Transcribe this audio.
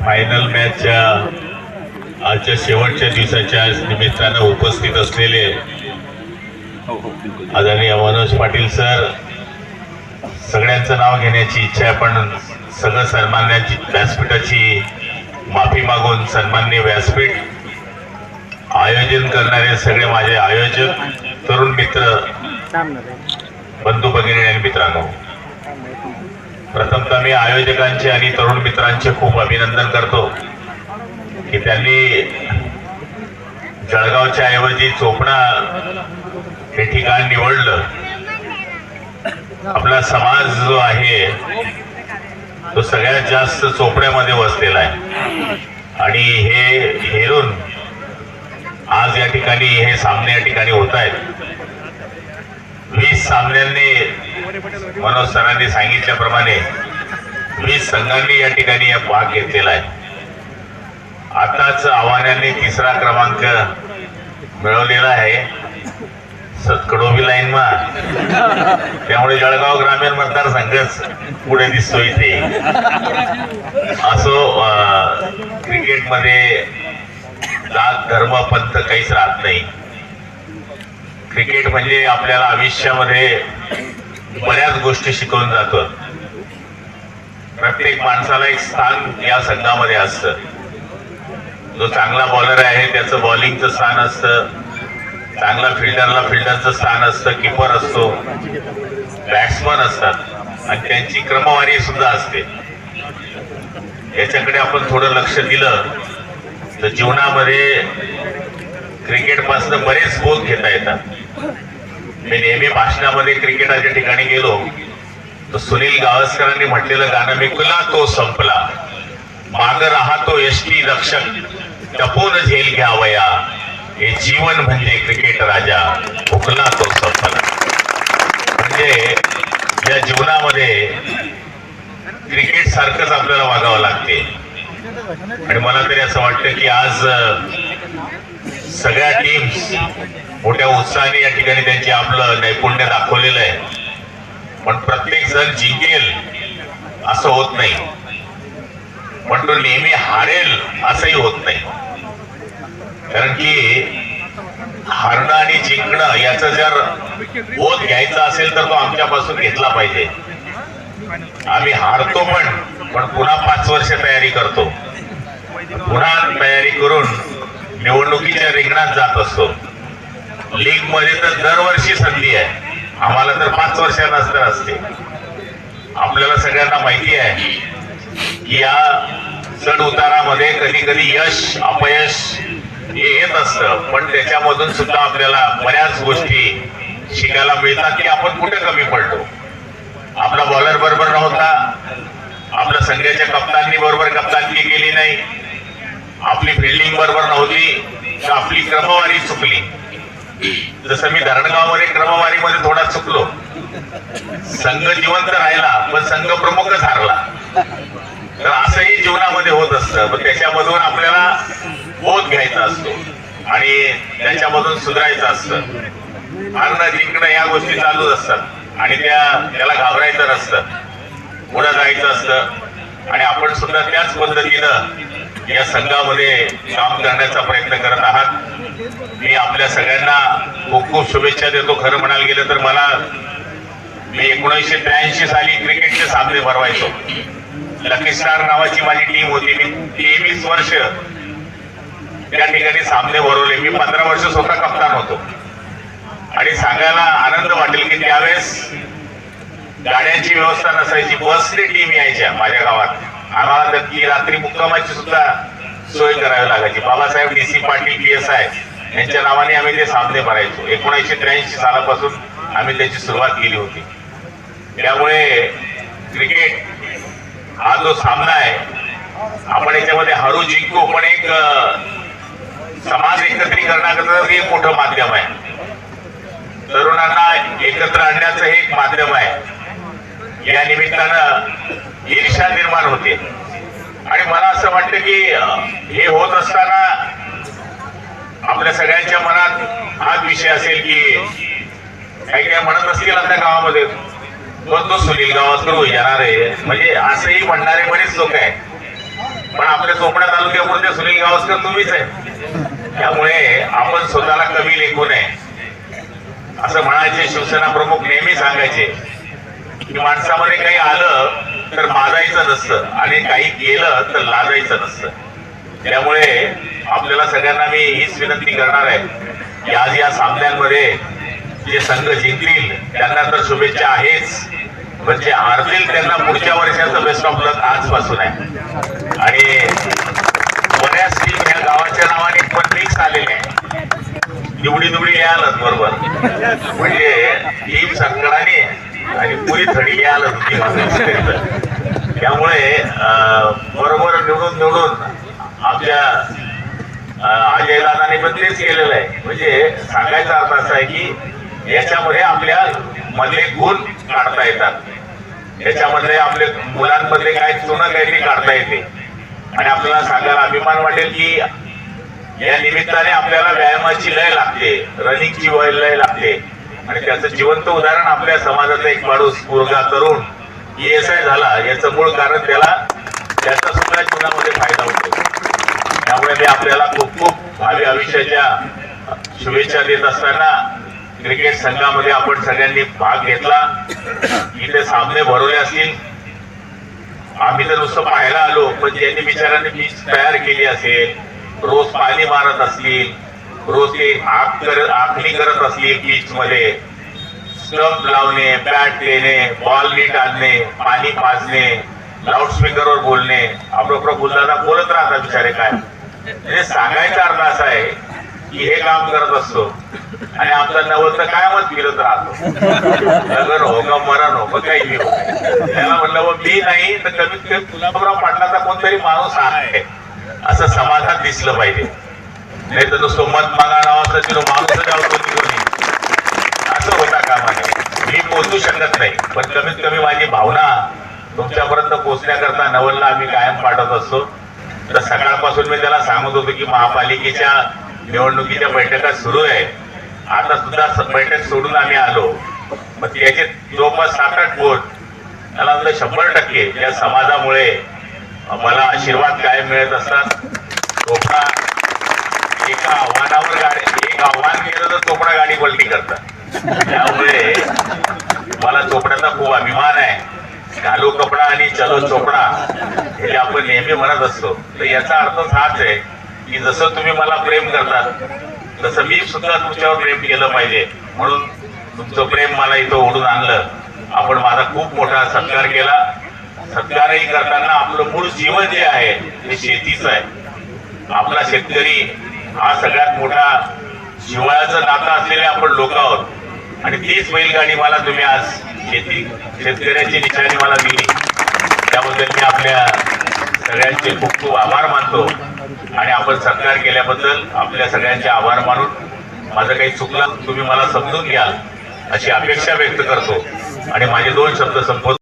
Final मॅचच्या आजच्या शेवटच्या दिवसाच्या निमित्तानं उपस्थित असलेले आदरणीय मनोज पाटील सर सगळ्यांचं नाव घेण्याची इच्छा आहे पण सगळं सन्मान्याची व्यासपीठाची माफी मागून सन्मान्य व्यासपीठ आयोजन करणारे सगळे माझे आयोजक तरुण मित्र बंधू भगिनी आणि मित्रांनो. प्रथमतः मी आयोजकांचे आणि तरुण मित्रांचे खूप अभिनंदन करतो की त्यांनी जळगावच्या ऐवजी चोपडा हे ठिकाण निवडलं. आपला समाज जो आहे तो सगळ्यात जास्त चोपड्यामध्ये वसलेला आहे. आणि हे हेरून आज या ठिकाणी हे सामने या ठिकाणी होत आहेत. वीस सामन्यांनी मनोज सरांनी सांगितल्याप्रमाणे वीस संघांनी या ठिकाणी या भाग घेतलेला आहे. आताच आव्हानाने तिसरा क्रमांक मिळवलेला आहे. सतकडोबी लाईन मा. त्यामुळे जळगाव ग्रामीण मतदारसंघच पुढे दिसतो इथे. असो क्रिकेटमध्ये जात धर्म पंथ काहीच राहत नाही. क्रिकेट म्हणजे आपल्याला आयुष्यामध्ये बऱ्याच गोष्टी शिकवून जातो. प्रत्येक माणसाला एक स्थान या संघामध्ये असतं. जो चांगला बॉलर आहे त्याचं बॉलिंगचं स्थान असतं. चांगला फिल्डरला फिल्डरचं स्थान असतं किपर असतो. बॅट्समन असतात. आणि त्यांची क्रमवारी सुद्धा असते. याच्याकडे आपण थोडं लक्ष दिलं तर जीवनामध्ये क्रिकेटपासून बरेच बोध घेता येतात. मी नेहमी भाषणामध्ये क्रिकेटाच्या ठिकाणी गेलो. तर सुनील गावस्करांनी म्हटलेलं गाणं मिकला तो संपला. माग राहतो यष्टी रक्षक. टपून झेल घ्यावया हे जीवन म्हणजे क्रिकेट राजा. हुकला तो संपला. म्हणजे या जीवनामध्ये क्रिकेट सारखंच आपल्याला वागावं लागते. आणि मला तरी असं वाटतं की आज सगळ्या टीम्स मोठ्या उत्साहाने या ठिकाणी त्यांची आपलं नैपुण्य दाखवलेलं आहे. पण प्रत्येक जण जिंकेल असं होत नाही. पण तो नेहमी हारेल असंही होत नाही. कारण की हारणं आणि जिंकणं याचा जर बोध घ्यायचा असेल तर तो आमच्यापासून घेतला पाहिजे. आम्ही हारतो पण पण पुन्हा पाच वर्ष तयारी करतो. पुन्हा तयारी करून निवडणुकीच्या रिंगणात जात असतो. लीगमध्ये तर दरवर्षी संधी आहे. आम्हाला तर पाच वर्षानंतर असते. आपल्याला सगळ्यांना माहिती आहे की या चढ उतारामध्ये कधी कधी यश अपयश हे येत असतं. पण त्याच्यामधून सुद्धा आपल्याला बऱ्याच गोष्टी शिकायला मिळतात की आपण कुठे कमी पडतो आपला बॉलर बरोबर नव्हता. आपल्या संघाच्या कप्तांनी बरोबर कप्तानगी केली नाही. आपली फिल्डिंग बरोबर नव्हती तर आपली क्रमवारी चुकली. जसं मी धरणगावमध्ये क्रमवारीमध्ये थोडा चुकलो. संघ जिवंत राहिला पण संघ प्रमुखच हारला तर असंही जीवनामध्ये होत असतं. पण त्याच्यामधून आपल्याला बोध घ्यायचा असतो आणि त्याच्यामधून सुधारायचं असतं. हारणं जिंकणं या गोष्टी चालूच असतात. आणि त्या त्याला घाबरायचं नसतं. पुढं जायचं असतं. आणि आपण सुद्धा त्याच पद्धतीनं या संघामध्ये काम करण्याचा प्रयत्न करत आहात. मी आपल्या सगळ्यांना खूप खूप शुभेच्छा देतो. खरं म्हणायला गेलं तर मला मी एकोणीसशे त्र्याऐंशी साली क्रिकेटचे सामने भरवायचो. लकी स्टार नावाची माझी टीम होती. मी तेवीस वर्ष त्या ठिकाणी सामने भरवले. मी पंधरा वर्ष स्वतः कप्तान होतो. आणि सांगायला आनंद वाटेल की त्यावेळेस गाड्यांची व्यवस्था नसायची. बसने टीम यायच्या माझ्या गावात. आम्हाला तर रात्री मुक्कामाची सुद्धा सोय करावी लागायची. Babasaheb D C Patil P S I यांच्या नावाने आम्ही ते सामने भरायचो. एकोणीसशे त्र्याऐंशी सालापासून आम्ही त्याची सुरुवात केली होती. त्यामुळे क्रिकेट हा जो सामना आहे आपण याच्यामध्ये हरू जिंकू पण एक समाज एकत्रीकरणाकरता हे एक मोठं माध्यम आहे. तरुणांना एकत्र आणण्याचं हे एक माध्यम आहे. या निमित्तानं ईर्षा निर्माण होते. आणि मला असं वाटतं की हे होत असताना आपल्या सगळ्यांच्या मनात हाच विषय असेल की काही काही म्हणत असतील आता गावामध्ये पण तो सुनील गावस्कर येणार आहे? म्हणजे असंही म्हणणारे बरेच लोक आहे पण आपल्या चोपडा तालुक्यापुरते सुनील गावस्कर तुम्हीच आहे. त्यामुळे आपण स्वतःला कमी लेखू नये असं म्हणायचे शिवसेना प्रमुख नेहमी सांगायचे की माणसामध्ये काही आलं तर माजायचं नसतं. आणि काही गेलं तर लाजायचं नसतं. त्यामुळे आपल्याला सगळ्यांना मी हीच विनंती करणार आहे की आज या सामन्यांमध्ये जे संघ जिंकतील त्यांना तर शुभेच्छा आहेच. पण जे हारतील त्यांना पुढच्या वर्षाचं बेस्ट ऑफ लक आजपासून आहे. आणि बऱ्याच टीम ह्या गावाच्या नावाने पण मिक्स आलेले आहे निवडी निवडी यायलाच बरोबर. म्हणजे टीम संकटाने आणि पुरी थडी यायला होती त्यामुळे बरोबर निवडून निवडून आपल्या अजय दादाने पण तेच केलेलं आहे. म्हणजे सांगायचा अर्थ असा आहे की याच्यामध्ये आपल्या मधले गुण काढता येतात. याच्यामधले आपले मुलांमधले काय चुनं ते काढता येते. आणि आपल्याला सांगायला अभिमान वाटेल की या निमित्ताने आपल्याला व्यायामाची लय लागते रनिंगची वय लय लागते. आणि त्याचं जिवंत उदाहरण आपल्या समाजाचा एक माणूस मुलगा तरुण एस आय झाला याचं मूळ कारण त्याला त्याचा सुद्धा जीवनामध्ये फायदा होतो. त्यामुळे मी आपल्याला खूप खूप भावी आयुष्याच्या शुभेच्छा देत असताना क्रिकेट संघामध्ये आपण सगळ्यांनी भाग घेतला. इथे सामने भरवले असतील. आम्ही तर नुसतं पाहायला आलो पण ज्यांनी बिचारांनी बीच तयार केली असेल रोज पाणी मारत असतील रोज ते आख करत आखणी करत असतील पिच मध्ये स्टंप लावणे बॅट देणे बॉल नीट आणणे पाणी पाजणे लाऊडस्पीकरवर बोलणे. आपलं आपलं बोलत राहतात बिचारे काय. म्हणजे सांगायचा अर्थ असा आहे की हे काम करत असतो आणि आमचा नवल तर कायमच फिरत राहतो? लग्न हो का मरण हो का काही नाही हो त्याला म्हणलं "व मी नाही तर कमीत कमी तुलाबराव पाटलाचा कोणतरी माणूस आहे. असं समाजात दिसलं पाहिजे. नाही तर तो सोमत मागा नावाचा तिथं माणूस जाऊ कोणी असं मी पोचू शकत नाही. पण कमीत कमी माझी भावना तुमच्यापर्यंत पोचण्याकरता नवलला आम्ही कायम पाठवत असतो. तर सकाळपासून मी त्याला सांगत होतो की महापालिकेच्या निवडणुकीच्या बैठका सुरू आहे. आता सुद्धा बैठक सोडून आम्ही आलो. मग त्याचे जवळपास सात आठ बोट त्याला म्हणलं शंभर टक्के. या समाजामुळे मला आशीर्वाद कायम मिळत असतात. चोपडा एका आव्हानावर गाडी एक आव्हान केलं तर चोपडा गाडी पलटी करतात. त्यामुळे मला चोपड्याचा खूप अभिमान आहे. घालू कपडा आणि चलो चोपडा हे आपण नेहमी म्हणत असतो. तर याचा अर्थच हाच आहे की जसं तुम्ही मला प्रेम करतात तसं मी सुद्धा तुमच्यावर प्रेम केलं पाहिजे. म्हणून तुमचं प्रेम मला इथं ओढून आणलं. आपण माझा खूप मोठा सत्कार केला. सत्कारही करताना आपलं मूळ जीवन जे आहे ते शेतीच आहे. आपला शेतकरी हा सगळ्यात मोठा जिव्हाळ्याचं नातं असलेले आपण लोक आहोत. आणि तीच बैलगाडी मला तुम्ही आज शेती शेतकऱ्याची निशाणी मला दिली त्याबद्दल मी आपल्या सगळ्यांचे खूप खूप आभार मानतो. आणि आपण सत्कार केल्याबद्दल आपल्या सगळ्यांचे आभार मानून माझं काही चुकलं तुम्ही मला समजून घ्याल अशी अपेक्षा व्यक्त करतो. आणि माझे दोन शब्द संपवतो.